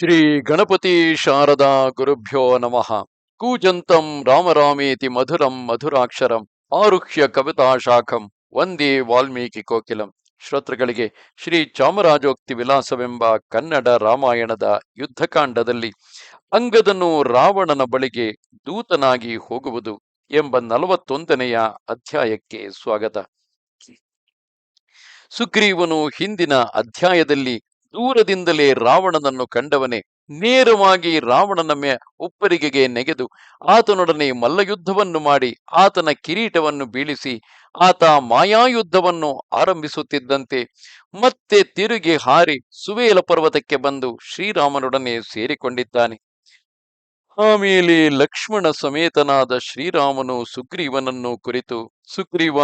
ಶ್ರೀ ಗಣಪತಿ ಶಾರದಾ ಗುರುಭ್ಯೋ ನಮಃ. ಕೂಜಂತಂ ರಾಮರಾಮೇತಿ ಮಧುರಂ ಮಧುರಾಕ್ಷರಂ ಆರುಹ್ಯ ಕವಿತಾ ಶಾಖಂ ವಂದೇ ವಾಲ್ಮೀಕಿ ಕೋಕಿಲಂ. ಶ್ರೋತೃಗಳಿಗೆ ಶ್ರೀ ಚಾಮರಾಜೋಕ್ತಿ ವಿಲಾಸವೆಂಬ ಕನ್ನಡ ರಾಮಾಯಣದ ಯುದ್ಧಕಾಂಡದಲ್ಲಿ ಅಂಗದನು ರಾವಣನ ಬಳಿಗೆ ದೂತನಾಗಿ ಹೋಗುವುದು ಎಂಬ ನಲವತ್ತೊಂದನೆಯ ಅಧ್ಯಾಯಕ್ಕೆ ಸ್ವಾಗತ. ಸುಗ್ರೀವನು ಹಿಂದಿನ ಅಧ್ಯಾಯದಲ್ಲಿ ದೂರದಿಂದಲೇ ರಾವಣನನ್ನು ಕಂಡವನೇ ನೇರವಾಗಿ ರಾವಣನ ಮೇ ಉಪ್ಪರಿಗೆಗೆ ನೆಗೆದು ಆತನೊಡನೆ ಮಲ್ಲಯುದ್ಧವನ್ನು ಮಾಡಿ ಆತನ ಕಿರೀಟವನ್ನು ಬೀಳಿಸಿ ಆತ ಮಾಯಾಯುದ್ಧವನ್ನು ಆರಂಭಿಸುತ್ತಿದ್ದಂತೆ ಮತ್ತೆ ತಿರುಗಿ ಹಾರಿ ಸುವೇಲ ಪರ್ವತಕ್ಕೆ ಬಂದು ಶ್ರೀರಾಮನೊಡನೆ ಸೇರಿಕೊಂಡಿದ್ದಾನೆ. ಆಮೇಲೆ ಲಕ್ಷ್ಮಣ ಸಮೇತನಾದ ಶ್ರೀರಾಮನು ಸುಗ್ರೀವನನ್ನು ಕುರಿತು, ಸುಗ್ರೀವ,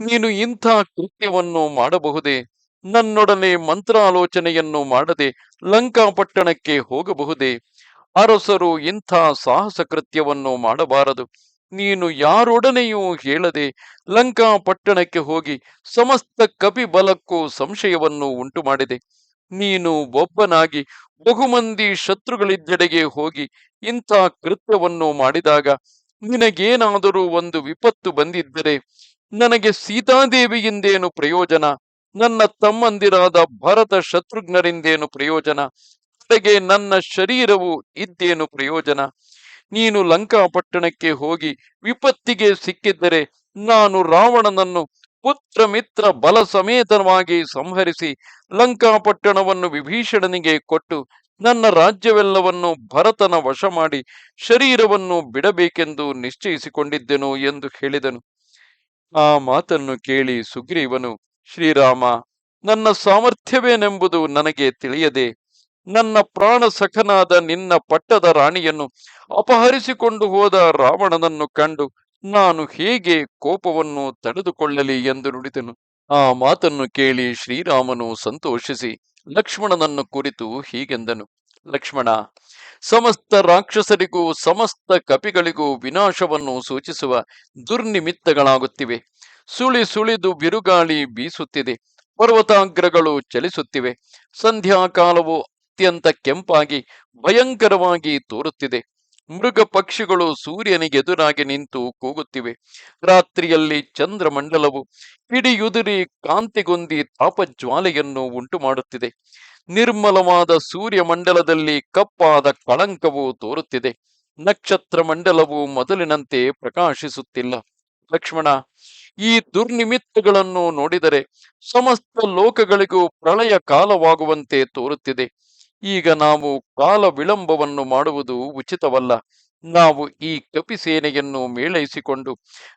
ನೀನು ಇಂಥ ಕೃತ್ಯವನ್ನು ಮಾಡಬಹುದೇ? ನನ್ನೊಡನೆ ಮಂತ್ರಾಲೋಚನೆಯನ್ನು ಮಾಡದೆ ಲಂಕಾಪಟ್ಟಣಕ್ಕೆ ಹೋಗಬಹುದೇ? ಅರಸರು ಇಂಥ ಸಾಹಸ ಕೃತ್ಯವನ್ನು ಮಾಡಬಾರದು. ನೀನು ಯಾರೊಡನೆಯೂ ಹೇಳದೆ ಲಂಕಾಪಟ್ಟಣಕ್ಕೆ ಹೋಗಿ ಸಮಸ್ತ ಕಪಿಬಲಕ್ಕೂ ಸಂಶಯವನ್ನು ಉಂಟು ಮಾಡಿದೆ ನೀನು ಒಬ್ಬನಾಗಿ ಬಹುಮಂದಿ ಶತ್ರುಗಳಿದ್ದೆಡೆಗೆ ಹೋಗಿ ಇಂಥ ಕೃತ್ಯವನ್ನು ಮಾಡಿದಾಗ ನಿನಗೇನಾದರೂ ಒಂದು ವಿಪತ್ತು ಬಂದಿದ್ದರೆ ನನಗೆ ಸೀತಾದೇವಿಯಿಂದೇನು ಪ್ರಯೋಜನ? ನನ್ನ ತಮ್ಮಂದಿರಾದ ಭರತ ಶತ್ರುಘ್ನರಿಂದೇನು ಪ್ರಯೋಜನ? ಕಡೆಗೆ ನನ್ನ ಶರೀರವು ಇದ್ದೇನು ಪ್ರಯೋಜನ? ನೀನು ಲಂಕಾಪಟ್ಟಣಕ್ಕೆ ಹೋಗಿ ವಿಪತ್ತಿಗೆ ಸಿಕ್ಕಿದ್ದರೆ ನಾನು ರಾವಣನನ್ನು ಪುತ್ರ ಮಿತ್ರ ಬಲ ಸಮೇತವಾಗಿ ಸಂಹರಿಸಿ ಲಂಕಾಪಟ್ಟಣವನ್ನು ವಿಭೀಷಣನಿಗೆ ಕೊಟ್ಟು ನನ್ನ ರಾಜ್ಯವೆಲ್ಲವನ್ನು ಭರತನ ವಶ ಮಾಡಿ ಶರೀರವನ್ನು ಬಿಡಬೇಕೆಂದು ನಿಶ್ಚಯಿಸಿಕೊಂಡಿದ್ದೆನು ಎಂದು ಹೇಳಿದನು. ಆ ಮಾತನ್ನು ಕೇಳಿ ಸುಗ್ರೀವನು ಶ್ರೀರಾಮ, ನನ್ನ ಸಾಮರ್ಥ್ಯವೇನೆಂಬುದು ನನಗೆ ತಿಳಿಯದೆ, ನನ್ನ ಪ್ರಾಣ ಸಖನಾದ ನಿನ್ನ ಪಟ್ಟದ ರಾಣಿಯನ್ನು ಅಪಹರಿಸಿಕೊಂಡು ಹೋದ ರಾವಣನನ್ನು ಕಂಡು ನಾನು ಹೇಗೆ ಕೋಪವನ್ನು ತಡೆದುಕೊಳ್ಳಲಿ ಎಂದು ನುಡಿದನು. ಆ ಮಾತನ್ನು ಕೇಳಿ ಶ್ರೀರಾಮನು ಸಂತೋಷಿಸಿ ಲಕ್ಷ್ಮಣನನ್ನು ಕುರಿತು ಹೀಗೆಂದನು. ಲಕ್ಷ್ಮಣ, ಸಮಸ್ತ ರಾಕ್ಷಸರಿಗೂ ಸಮಸ್ತ ಕಪಿಗಳಿಗೂ ವಿನಾಶವನ್ನು ಸೂಚಿಸುವ ದುರ್ನಿಮಿತ್ತಗಳಾಗುತ್ತಿವೆ. ಸುಳಿ ಸುಳಿದು ಬಿರುಗಾಳಿ ಬೀಸುತ್ತಿದೆ. ಪರ್ವತಾಗ್ರಗಳು ಚಲಿಸುತ್ತಿವೆ. ಸಂಧ್ಯಾಕಾಲವು ಅತ್ಯಂತ ಕೆಂಪಾಗಿ, ಭಯಂಕರವಾಗಿ ತೋರುತ್ತಿದೆ. ಮೃಗ ಪಕ್ಷಿಗಳು ಸೂರ್ಯನಿಗೆದುರಾಗಿ ನಿಂತು ಕೂಗುತ್ತಿವೆ. ರಾತ್ರಿಯಲ್ಲಿ ಚಂದ್ರಮಂಡಲವು ಇಡಿಯುದುರಿ ಕಾಂತಿಗೊಂದಿ ತಾಪಜ್ವಾಲೆಯನ್ನು ಉಂಟು ಮಾಡುತ್ತಿದೆ ನಿರ್ಮಲವಾದ ಸೂರ್ಯಮಂಡಲದಲ್ಲಿ ಕಪ್ಪಾದ ಕಳಂಕವು ತೋರುತ್ತಿದೆ. ನಕ್ಷತ್ರ ಮಂಡಲವು ಮೊದಲಿನಂತೆ ಪ್ರಕಾಶಿಸುತ್ತಿಲ್ಲ. ಲಕ್ಷ್ಮಣ ಈ ದುರ್ನಿಮಿತ್ತಗಳನ್ನು ನೋಡಿದರೆ ಸಮಸ್ತ ಲೋಕಗಳಿಗೂ ಪ್ರಳಯ ಕಾಲವಾಗುವಂತೆ ತೋರುತ್ತಿದೆ. ಈಗ ನಾವು ಕಾಲ ವಿಳಂಬವನ್ನು ಮಾಡುವುದು ಉಚಿತವಲ್ಲ. ನಾವು ಈ ಕಪಿಸೇನೆಯನ್ನು ಮೇಳೈಸಿಕೊಂಡು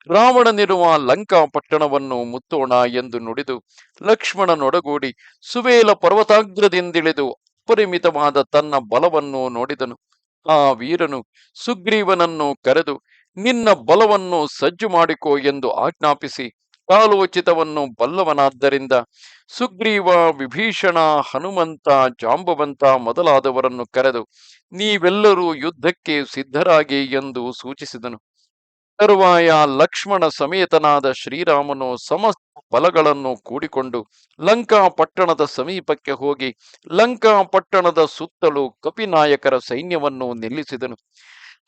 ರಾವಣನಿರುವ ಲಂಕಾಪಟ್ಟಣವನ್ನು ಮುತ್ತೋಣ ಎಂದು ನುಡಿದು ಲಕ್ಷ್ಮಣನೊಡಗೂಡಿ ಸುವೇಲ ಪರ್ವತಾಗ್ರದಿಂದಿಳಿದು ಅಪರಿಮಿತವಾದ ತನ್ನ ಬಲವನ್ನು ನೋಡಿದನು. ಆ ವೀರನು ಸುಗ್ರೀವನನ್ನು ಕರೆದು ನಿನ್ನ ಬಲವನ್ನು ಸಜ್ಜು ಮಾಡಿಕೋ ಎಂದು ಆಜ್ಞಾಪಿಸಿ ಕಾಲೋಚಿತವನ್ನು ಬಲ್ಲವನಾದ್ದರಿಂದ ಸುಗ್ರೀವ, ವಿಭೀಷಣ, ಹನುಮಂತ, ಜಾಂಬವಂತ ಮೊದಲಾದವರನ್ನು ಕರೆದು, ನೀವೆಲ್ಲರೂ ಯುದ್ಧಕ್ಕೆ ಸಿದ್ಧರಾಗಿ ಎಂದು ಸೂಚಿಸಿದನು. ತರುವಾಯ ಲಕ್ಷ್ಮಣ ಸಮೇತನಾದ ಶ್ರೀರಾಮನು ಸಮಸ್ತ ಬಲಗಳನ್ನು ಕೂಡಿಕೊಂಡು ಲಂಕಾ ಪಟ್ಟಣದ ಸಮೀಪಕ್ಕೆ ಹೋಗಿ, ಲಂಕಾ ಪಟ್ಟಣದ ಸುತ್ತಲೂ ಕಪಿನಾಯಕರ ಸೈನ್ಯವನ್ನು ನಿಲ್ಲಿಸಿದನು.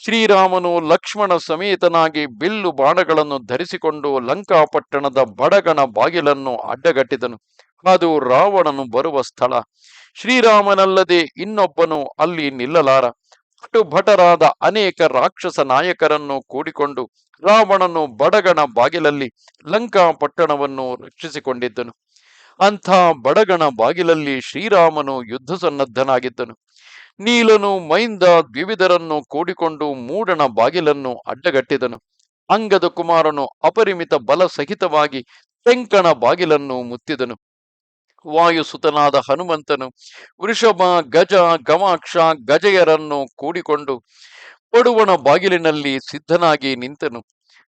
ಶ್ರೀರಾಮನು ಲಕ್ಷ್ಮಣ ಸಮೇತನಾಗಿ ಬಿಲ್ಲು ಬಾಣಗಳನ್ನು ಧರಿಸಿಕೊಂಡು ಲಂಕಾಪಟ್ಟಣದ ಬಡಗಣ ಬಾಗಿಲನ್ನು ಅಡ್ಡಗಟ್ಟಿದನು. ಅದು ರಾವಣನು ಬರುವ ಸ್ಥಳ. ಶ್ರೀರಾಮನಲ್ಲದೆ ಇನ್ನೊಬ್ಬನು ಅಲ್ಲಿ ನಿಲ್ಲಲಾರ. ಅಟು ಭಟರಾದ ಅನೇಕ ರಾಕ್ಷಸ ನಾಯಕರನ್ನು ಕೂಡಿಕೊಂಡು ರಾವಣನು ಬಡಗಣ ಬಾಗಿಲಲ್ಲಿ ಲಂಕಾಪಟ್ಟಣವನ್ನು ರಕ್ಷಿಸಿಕೊಂಡಿದ್ದನು. ಅಂಥ ಬಡಗಣ ಬಾಗಿಲಲ್ಲಿ ಶ್ರೀರಾಮನು ಯುದ್ಧ ಸನ್ನದ್ಧನಾಗಿದ್ದನು ನೀಲನು ಮೈಂದ ದ್ವಿವಿಧರನ್ನು ಕೂಡಿಕೊಂಡು ಮೂಡಣ ಬಾಗಿಲನ್ನು ಅಡ್ಡಗಟ್ಟಿದನು. ಅಂಗದ ಕುಮಾರನು ಅಪರಿಮಿತ ಬಲ ಸಹಿತವಾಗಿ ತೆಂಕಣ ಬಾಗಿಲನ್ನು ಮುತ್ತಿದನು. ವಾಯುಸುತನಾದ ಹನುಮಂತನು ವೃಷಭ, ಗಜ ಗಮಾಕ್ಷ ಗಜಯರನ್ನು ಕೂಡಿಕೊಂಡು ಪಡುವಣ ಬಾಗಿಲಿನಲ್ಲಿ ಸಿದ್ಧನಾಗಿ ನಿಂತನು.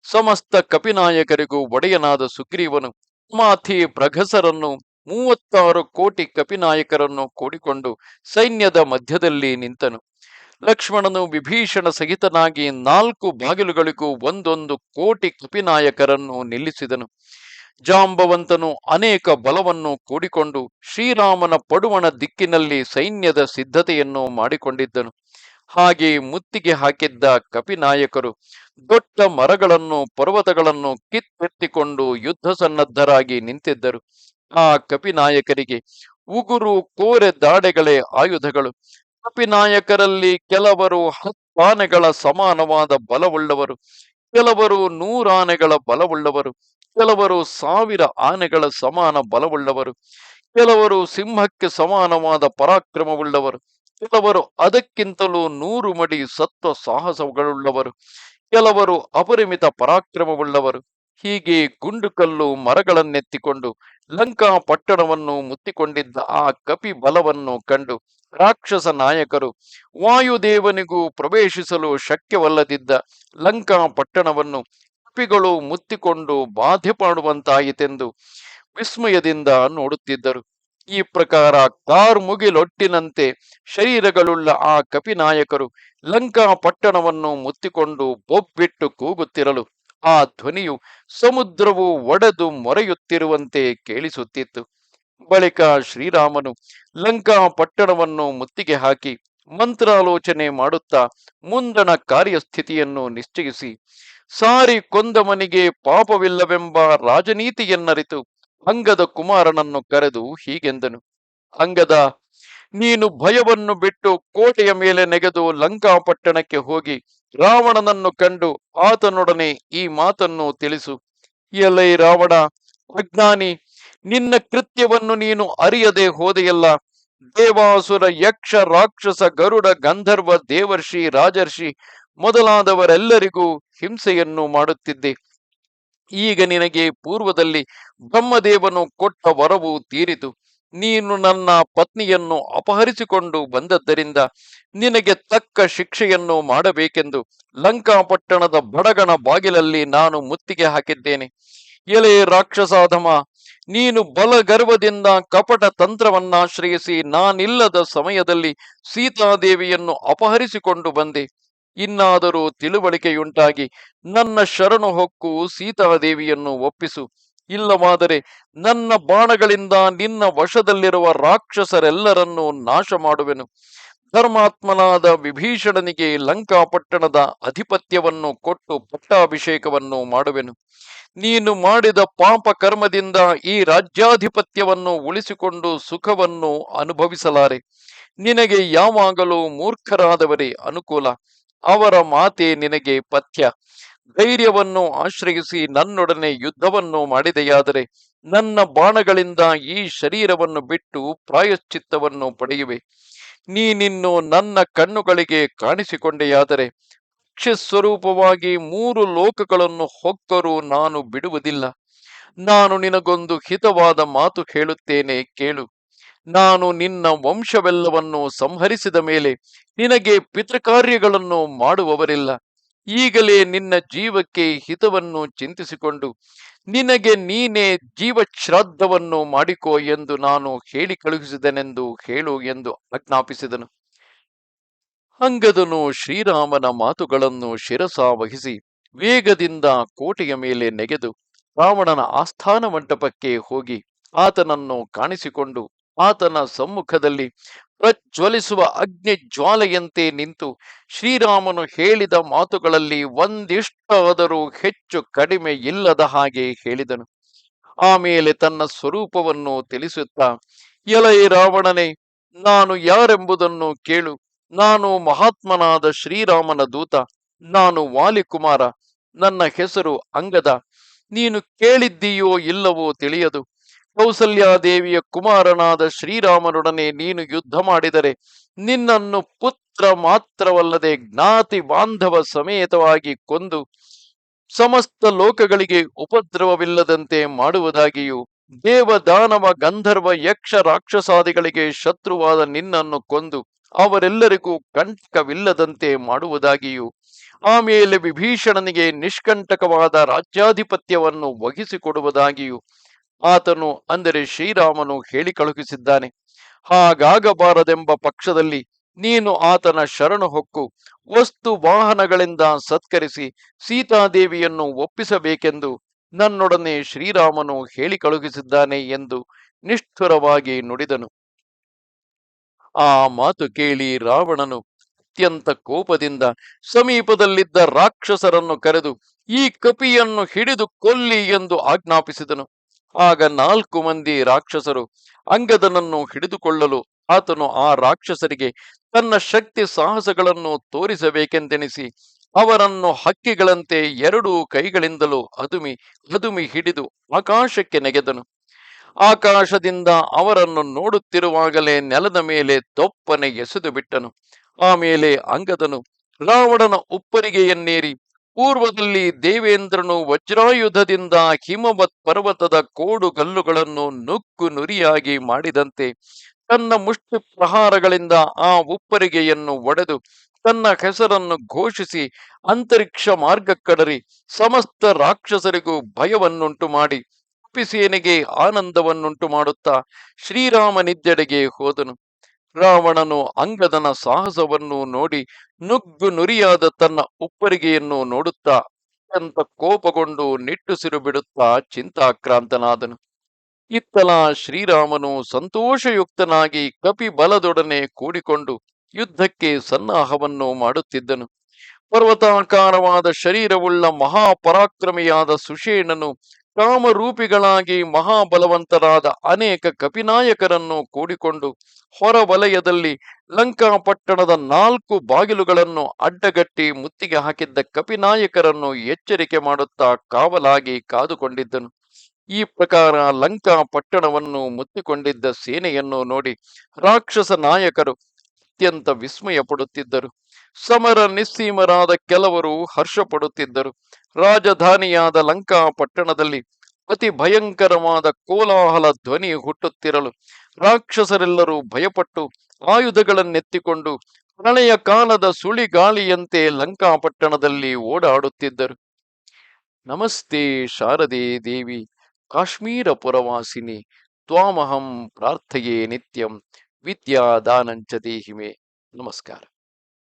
ಸಮಸ್ತ ಕಪಿನಾಯಕರಿಗೂ ಒಡೆಯನಾದ ಸುಗ್ರೀವನು ಮಾಥಿ ಪ್ರಘಸರನ್ನು ಮೂವತ್ತಾರು ಕೋಟಿ ಕಪಿನಾಯಕರನ್ನು ಕೂಡಿಕೊಂಡು ಸೈನ್ಯದ ಮಧ್ಯದಲ್ಲಿ ನಿಂತನು. ಲಕ್ಷ್ಮಣನು ವಿಭೀಷಣ ಸಹಿತನಾಗಿ ನಾಲ್ಕು ಬಾಗಿಲುಗಳಿಗೂ ಒಂದೊಂದು ಕೋಟಿ ಕಪಿನಾಯಕರನ್ನು ನಿಲ್ಲಿಸಿದನು. ಜಾಂಬವಂತನು ಅನೇಕ ಬಲವನ್ನು ಕೂಡಿಕೊಂಡು ಶ್ರೀರಾಮನ ಪಡುವಣ ದಿಕ್ಕಿನಲ್ಲಿ ಸೈನ್ಯದ ಸಿದ್ಧತೆಯನ್ನು ಮಾಡಿಕೊಂಡಿದ್ದನು. ಹಾಗೆ ಮುತ್ತಿಗೆ ಹಾಕಿದ್ದ ಕಪಿನಾಯಕರು ದೊಡ್ಡ ಮರಗಳನ್ನು ಪರ್ವತಗಳನ್ನು ಕಿತ್ತೆತ್ತಿಕೊಂಡು ಯುದ್ಧ ಸನ್ನದ್ಧರಾಗಿ ನಿಂತಿದ್ದರು. ಆ ಕಪಿನಾಯಕರಿಗೆ ಉಗುರು ಕೋರೆ ದಾಡೆಗಳೇ ಆಯುಧಗಳು. ಕಪಿನಾಯಕರಲ್ಲಿ ಕೆಲವರು ಹತ್ತಾನೆಗಳ ಸಮಾನವಾದ ಬಲವುಳ್ಳವರು. ಕೆಲವರು ನೂರಾನೆಗಳ ಬಲವುಳ್ಳವರು. ಕೆಲವರು ಸಾವಿರ ಆನೆಗಳ ಸಮಾನ ಬಲವುಳ್ಳವರು. ಕೆಲವರು ಸಿಂಹಕ್ಕೆ ಸಮಾನವಾದ ಪರಾಕ್ರಮವುಳ್ಳವರು. ಕೆಲವರು ಅದಕ್ಕಿಂತಲೂ ನೂರು ಮಡಿ ಸತ್ವ ಸಾಹಸಗಳುಳ್ಳವರು. ಕೆಲವರು ಅಪರಿಮಿತ ಪರಾಕ್ರಮವುಳ್ಳವರು. ಹೀಗೆ ಗುಂಡುಕಲ್ಲು ಮರಗಳನ್ನೆತ್ತಿಕೊಂಡು ಲಂಕಾ ಪಟ್ಟಣವನ್ನು ಮುತ್ತಿಕೊಂಡಿದ್ದ ಆ ಕಪಿ ಬಲವನ್ನು ಕಂಡು ರಾಕ್ಷಸ ನಾಯಕರು ವಾಯುದೇವನಿಗೂ ಪ್ರವೇಶಿಸಲು ಶಕ್ಯವಲ್ಲದಿದ್ದ ಲಂಕಾ ಪಟ್ಟಣವನ್ನು ಕಪಿಗಳು ಮುತ್ತಿಕೊಂಡು ಬಾಧೆ ಮಾಡುವಂತಾಯಿತೆಂದು ವಿಸ್ಮಯದಿಂದ ನೋಡುತ್ತಿದ್ದರು. ಈ ಪ್ರಕಾರ ಕಾರ್ ಮುಗಿಲೊಟ್ಟಿನಂತೆ ಶರೀರಗಳುಳ್ಳ ಆ ಕಪಿನಾಯಕರು ಲಂಕಾ ಪಟ್ಟಣವನ್ನು ಮುತ್ತಿಕೊಂಡು ಬೊಬ್ಬಿಟ್ಟು ಕೂಗುತ್ತಿರಲು ಆ ಧ್ವನಿಯು ಸಮುದ್ರವು ಒಡೆದು ಮೊರೆಯುತ್ತಿರುವಂತೆ ಕೇಳಿಸುತ್ತಿತ್ತು. ಬಳಿಕ ಶ್ರೀರಾಮನು ಲಂಕಾ ಪಟ್ಟಣವನ್ನು ಮುತ್ತಿಗೆ ಹಾಕಿ ಮಂತ್ರಾಲೋಚನೆ ಮಾಡುತ್ತಾ ಮುಂದಣ ಕಾರ್ಯಸ್ಥಿತಿಯನ್ನು ನಿಶ್ಚಯಿಸಿ. ಸಾರಿ ಕೊಂದವನಿಗೆ ಪಾಪವಿಲ್ಲವೆಂಬ ರಾಜನೀತಿಯನ್ನರಿತು ಅಂಗದ ಕುಮಾರನನ್ನು ಕರೆದು ಹೀಗೆಂದನು. ಅಂಗದ ನೀನು ಭಯವನ್ನು ಬಿಟ್ಟು ಕೋಟೆಯ ಮೇಲೆ ನೆಗೆದು ಲಂಕಾಪಟ್ಟಣಕ್ಕೆ ಹೋಗಿ ರಾವಣನನ್ನು ಕಂಡು ಆತನೊಡನೆ ಈ ಮಾತನ್ನು ತಿಳಿಸು. ಎಲೈ ರಾವಣ, ಅಜ್ಞಾನಿ, ನಿನ್ನ ಕೃತ್ಯವನ್ನು ನೀನು ಅರಿಯದೆ ಹೋದೆಯಲ್ಲ. ದೇವಾಸುರ, ಯಕ್ಷ, ರಾಕ್ಷಸ, ಗರುಡ, ಗಂಧರ್ವ, ದೇವರ್ಷಿ, ರಾಜರ್ಷಿ ಮೊದಲಾದವರೆಲ್ಲರಿಗೂ ಹಿಂಸೆಯನ್ನು ಮಾಡುತ್ತಿದ್ದೆ. ಈಗ ನಿನಗೆ ಪೂರ್ವದಲ್ಲಿ ಬ್ರಹ್ಮದೇವನು ಕೊಟ್ಟ ವರವು ತೀರಿತು. ನೀನು ನನ್ನ ಪತ್ನಿಯನ್ನು ಅಪಹರಿಸಿಕೊಂಡು ಬಂದದ್ದರಿಂದ ನಿನಗೆ ತಕ್ಕ ಶಿಕ್ಷೆಯನ್ನು ಮಾಡಬೇಕೆಂದು ಲಂಕಾಪಟ್ಟಣದ ಬಡಗಣ ಬಾಗಿಲಲ್ಲಿ ನಾನು ಮುತ್ತಿಗೆ ಹಾಕಿದ್ದೇನೆ. ಎಲೆ ರಾಕ್ಷಸಾಧಮ, ನೀನು ಬಲಗರ್ವದಿಂದ ಕಪಟ ತಂತ್ರವನ್ನಾಶ್ರಯಿಸಿ ನಾನಿಲ್ಲದ ಸಮಯದಲ್ಲಿ ಸೀತಾದೇವಿಯನ್ನು ಅಪಹರಿಸಿಕೊಂಡು ಬಂದೆ. ಇನ್ನಾದರೂ ತಿಳುವಳಿಕೆಯುಂಟಾಗಿ ನನ್ನ ಶರಣು ಹೊಕ್ಕು ಸೀತಾದೇವಿಯನ್ನು ಒಪ್ಪಿಸು. ಇಲ್ಲವಾದರೆ ನನ್ನ ಬಾಣಗಳಿಂದ ನಿನ್ನ ವಶದಲ್ಲಿರುವ ರಾಕ್ಷಸರೆಲ್ಲರನ್ನೂ ನಾಶ ಮಾಡುವೆನು. ಧರ್ಮಾತ್ಮನಾದ ವಿಭೀಷಣನಿಗೆ ಲಂಕಾಪಟ್ಟಣದ ಅಧಿಪತ್ಯವನ್ನು ಕೊಟ್ಟು ಪಟ್ಟಾಭಿಷೇಕವನ್ನು ಮಾಡುವೆನು. ನೀನು ಮಾಡಿದ ಪಾಪ ಕರ್ಮದಿಂದ ಈ ರಾಜ್ಯಾಧಿಪತ್ಯವನ್ನು ಉಳಿಸಿಕೊಂಡು ಸುಖವನ್ನು ಅನುಭವಿಸಲಾರೆ. ನಿನಗೆ ಯಾವಾಗಲೂ ಮೂರ್ಖರಾದವರೇ ಅನುಕೂಲ. ಅವರ ಮಾತೆ ನಿನಗೆ ಪಥ್ಯ. ಧೈರ್ಯವನ್ನು ಆಶ್ರಯಿಸಿ ನನ್ನೊಡನೆ ಯುದ್ಧವನ್ನು ಮಾಡಿದೆಯಾದರೆ ನನ್ನ ಬಾಣಗಳಿಂದ ಈ ಶರೀರವನ್ನು ಬಿಟ್ಟು ಪ್ರಾಯಶ್ಚಿತ್ತವನ್ನು ಪಡೆಯುವೆ. ನೀನಿನ್ನು ನನ್ನ ಕಣ್ಣುಗಳಿಗೆ ಕಾಣಿಸಿಕೊಂಡೆಯಾದರೆ ಸ್ವರೂಪವಾಗಿ ಮೂರು ಲೋಕಗಳನ್ನು ಹೊಕ್ಕರೂ ನಾನು ಬಿಡುವುದಿಲ್ಲ. ನಾನು ನಿನಗೊಂದು ಹಿತವಾದ ಮಾತು ಹೇಳುತ್ತೇನೆ, ಕೇಳು. ನಾನು ನಿನ್ನ ವಂಶವೆಲ್ಲವನ್ನು ಸಂಹರಿಸಿದ ಮೇಲೆ ನಿನಗೆ ಪಿತೃಕಾರ್ಯಗಳನ್ನು ಮಾಡುವವರಿಲ್ಲ. ಈಗಲೇ ನಿನ್ನ ಜೀವಕ್ಕೆ ಹಿತವನ್ನು ಚಿಂತಿಸಿಕೊಂಡು ನಿನಗೆ ನೀನೇ ಜೀವಶ್ರಾದ್ದವನ್ನು ಮಾಡಿಕೋ ಎಂದು ನಾನು ಹೇಳಿ ಕಳುಹಿಸಿದನೆಂದು ಹೇಳು ಎಂದು ಆಜ್ಞಾಪಿಸಿದನು. ಅಂಗದನು ಶ್ರೀರಾಮನ ಮಾತುಗಳನ್ನು ಶಿರಸ ವಹಿಸಿ ವೇಗದಿಂದ ಕೋಟೆಯ ಮೇಲೆ ನೆಗೆದು ರಾವಣನ ಆಸ್ಥಾನ ಮಂಟಪಕ್ಕೆ ಹೋಗಿ ಆತನನ್ನು ಕಾಣಿಸಿಕೊಂಡು ಆತನ ಸಮ್ಮುಖದಲ್ಲಿ ಪ್ರಜ್ವಲಿಸುವ ಅಗ್ನಿ ಜ್ವಾಲೆಯಂತೆ ನಿಂತು ಶ್ರೀರಾಮನು ಹೇಳಿದ ಮಾತುಗಳಲ್ಲಿ ಒಂದಿಷ್ಟಾದರೂ ಹೆಚ್ಚು ಕಡಿಮೆ ಇಲ್ಲದ ಹಾಗೆ ಹೇಳಿದನು. ಆಮೇಲೆ ತನ್ನ ಸ್ವರೂಪವನ್ನು ತಿಳಿಸುತ್ತಾ, ಎಲೈ ರಾವಣನೇ, ನಾನು ಯಾರೆಂಬುದನ್ನು ಕೇಳು. ನಾನು ಮಹಾತ್ಮನಾದ ಶ್ರೀರಾಮನ ದೂತ. ನಾನು ವಾಲಿಕುಮಾರ. ನನ್ನ ಹೆಸರು ಅಂಗದ. ನೀನು ಕೇಳಿದ್ದೀಯೋ ಇಲ್ಲವೋ ತಿಳಿಯದು. ಕೌಸಲ್ಯಾದೇವಿಯ ಕುಮಾರನಾದ ಶ್ರೀರಾಮನೊಡನೆ ನೀನು ಯುದ್ಧ ಮಾಡಿದರೆ ನಿನ್ನನ್ನು ಪುತ್ರ ಮಾತ್ರವಲ್ಲದೆ ಜ್ಞಾತಿ ಬಾಂಧವ ಸಮೇತವಾಗಿ ಕೊಂದು ಸಮಸ್ತ ಲೋಕಗಳಿಗೆ ಉಪದ್ರವವಿಲ್ಲದಂತೆ ಮಾಡುವುದಾಗಿಯೂ ದೇವ ದಾನವ ಗಂಧರ್ವ ಯಕ್ಷ ರಾಕ್ಷಸಾದಿಗಳಿಗೆ ಶತ್ರುವಾದ ನಿನ್ನನ್ನು ಕೊಂದು ಅವರೆಲ್ಲರಿಗೂ ಕಂಟಕವಿಲ್ಲದಂತೆ ಮಾಡುವುದಾಗಿಯೂ ಆಮೇಲೆ ವಿಭೀಷಣನಿಗೆ ನಿಷ್ಕಂಟಕವಾದ ರಾಜ್ಯಾಧಿಪತ್ಯವನ್ನು ವಹಿಸಿಕೊಡುವುದಾಗಿಯೂ ಆತನು ಅಂದರೆ ಶ್ರೀರಾಮನು ಹೇಳಿ ಕಳುಹಿಸಿದ್ದಾನೆ, ಹಾಗಾಗಬಾರದೆಂಬ ಪಕ್ಷದಲ್ಲಿ ನೀನು ಆತನ ಶರಣು ಹೊಕ್ಕು, ವಸ್ತು ವಾಹನಗಳಿಂದ ಸತ್ಕರಿಸಿ ಸೀತಾದೇವಿಯನ್ನು ಒಪ್ಪಿಸಬೇಕೆಂದು ನನ್ನೊಡನೆ ಶ್ರೀರಾಮನು ಹೇಳಿ ಕಳುಹಿಸಿದ್ದಾನೆ ಎಂದು ನಿಷ್ಠುರವಾಗಿ ನುಡಿದನು. ಆ ಮಾತು ಕೇಳಿ ರಾವಣನು ಅತ್ಯಂತ ಕೋಪದಿಂದ ಸಮೀಪದಲ್ಲಿದ್ದ ರಾಕ್ಷಸರನ್ನು ಕರೆದು, ಈ ಕಪಿಯನ್ನು ಹಿಡಿದು ಕೊಲ್ಲಿ ಎಂದು ಆಜ್ಞಾಪಿಸಿದನು. ಆಗ ನಾಲ್ಕು ಮಂದಿ ರಾಕ್ಷಸರು ಅಂಗದನನ್ನು ಹಿಡಿದುಕೊಳ್ಳಲು ಆತನು ಆ ರಾಕ್ಷಸರಿಗೆ ತನ್ನ ಶಕ್ತಿ ಸಾಹಸಗಳನ್ನು ತೋರಿಸಬೇಕೆಂದೆನಿಸಿ ಅವರನ್ನು ಹಕ್ಕಿಗಳಂತೆ ಎರಡೂ ಕೈಗಳಿಂದಲೂ ಅದುಮಿ ಅದುಮಿ ಹಿಡಿದು ಆಕಾಶಕ್ಕೆ ನೆಗೆದನು. ಆಕಾಶದಿಂದ ಅವರನ್ನು ನೋಡುತ್ತಿರುವಾಗಲೇ ನೆಲದ ಮೇಲೆ ದೊಪ್ಪನೆ ಎಸೆದು ಬಿಟ್ಟನು. ಆಮೇಲೆ ಅಂಗದನು ರಾವಣನ ಉಪ್ಪರಿಗೆಯನ್ನೇರಿ ಪೂರ್ವದಲ್ಲಿ ದೇವೇಂದ್ರನು ವಜ್ರಾಯುಧದಿಂದ ಹಿಮವತ್ ಪರ್ವತದ ಕೋಡು ಕಲ್ಲುಗಳನ್ನು ನುಕ್ಕು ನುರಿಯಾಗಿ ಮಾಡಿದಂತೆ ತನ್ನ ಮುಷ್ಟಿ ಪ್ರಹಾರಗಳಿಂದ ಆ ಉಪ್ಪರಿಗೆಯನ್ನು ಒಡೆದು ತನ್ನ ಹೆಸರನ್ನು ಘೋಷಿಸಿ ಅಂತರಿಕ್ಷ ಮಾರ್ಗ ಕಡರಿ ಸಮಸ್ತ ರಾಕ್ಷಸರಿಗೂ ಭಯವನ್ನುಂಟು ಮಾಡಿ ಉಪ್ಪಿಸೇನೆಗೆ ಆನಂದವನ್ನುಂಟು ಮಾಡುತ್ತಾ ಶ್ರೀರಾಮನಿದ್ದೆಡೆಗೆ ಹೋದನು. ರಾವಣನು ಅಂಗದನ ಸಾಹಸವನ್ನು ನೋಡಿ ನುಗ್ಗು ನುರಿಯಾದ ತನ್ನ ಉಪ್ಪರಿಗೆಯನ್ನು ನೋಡುತ್ತಾ ಅತ್ಯಂತ ಕೋಪಗೊಂಡು ನಿಟ್ಟುಸಿರು ಬಿಡುತ್ತಾ ಚಿಂತಾಕ್ರಾಂತನಾದನು. ಇತ್ತಲ ಶ್ರೀರಾಮನು ಸಂತೋಷಯುಕ್ತನಾಗಿ ಕಪಿ ಬಲದೊಡನೆ ಕೂಡಿಕೊಂಡು ಯುದ್ಧಕ್ಕೆ ಸನ್ನಾಹವನ್ನು ಮಾಡುತ್ತಿದ್ದನು. ಪರ್ವತಾಕಾರವಾದ ಶರೀರವುಳ್ಳ ಮಹಾಪರಾಕ್ರಮಿಯಾದ ಸುಷೇಣನು ಕಾಮರೂಪಿಗಳಾಗಿ ಮಹಾಬಲವಂತರಾದ ಅನೇಕ ಕಪಿನಾಯಕರನ್ನು ಕೂಡಿಕೊಂಡು ಹೊರವಲಯದಲ್ಲಿ ಲಂಕಾಪಟ್ಟಣದ ನಾಲ್ಕು ಬಾಗಿಲುಗಳನ್ನು ಅಡ್ಡಗಟ್ಟಿ ಮುತ್ತಿಗೆ ಹಾಕಿದ್ದ ಕಪಿನಾಯಕರನ್ನು ಎಚ್ಚರಿಕೆ ಮಾಡುತ್ತಾ ಕಾವಲಾಗಿ ಕಾದುಕೊಂಡಿದ್ದನು. ಈ ಪ್ರಕಾರ ಲಂಕಾ ಪಟ್ಟಣವನ್ನು ಮುತ್ತಿಕೊಂಡಿದ್ದ ಸೇನೆಯನ್ನು ನೋಡಿ ರಾಕ್ಷಸ ನಾಯಕರು ಅತ್ಯಂತ ವಿಸ್ಮಯ ಪಡುತ್ತಿದ್ದರು ಸಮರ ನಿಸ್ಸೀಮರಾದ ಕೆಲವರು ಹರ್ಷ ಪಡುತ್ತಿದ್ದರು ರಾಜಧಾನಿಯಾದ ಲಂಕಾ ಪಟ್ಟಣದಲ್ಲಿ ಅತಿ ಭಯಂಕರವಾದ ಕೋಲಾಹಲ ಧ್ವನಿ ಹುಟ್ಟುತ್ತಿರಲು ರಾಕ್ಷಸರೆಲ್ಲರೂ ಭಯಪಟ್ಟು ಆಯುಧಗಳನ್ನೆತ್ತಿಕೊಂಡು ಪ್ರಳಯ ಕಾಲದ ಸುಳಿಗಾಳಿಯಂತೆ ಲಂಕಾಪಟ್ಟಣದಲ್ಲಿ ಓಡಾಡುತ್ತಿದ್ದರು. ನಮಸ್ತೆ ಶಾರದೆ ದೇವಿ, ಕಾಶ್ಮೀರ ಪುರವಾಸಿನಿ, ತ್ವಾಮಹಂ ಪ್ರಾರ್ಥೆಯೇ ನಿತ್ಯಂ, ವಿದ್ಯಾದಾನಂಚ ದೇಹಿಮೆ. ನಮಸ್ಕಾರ.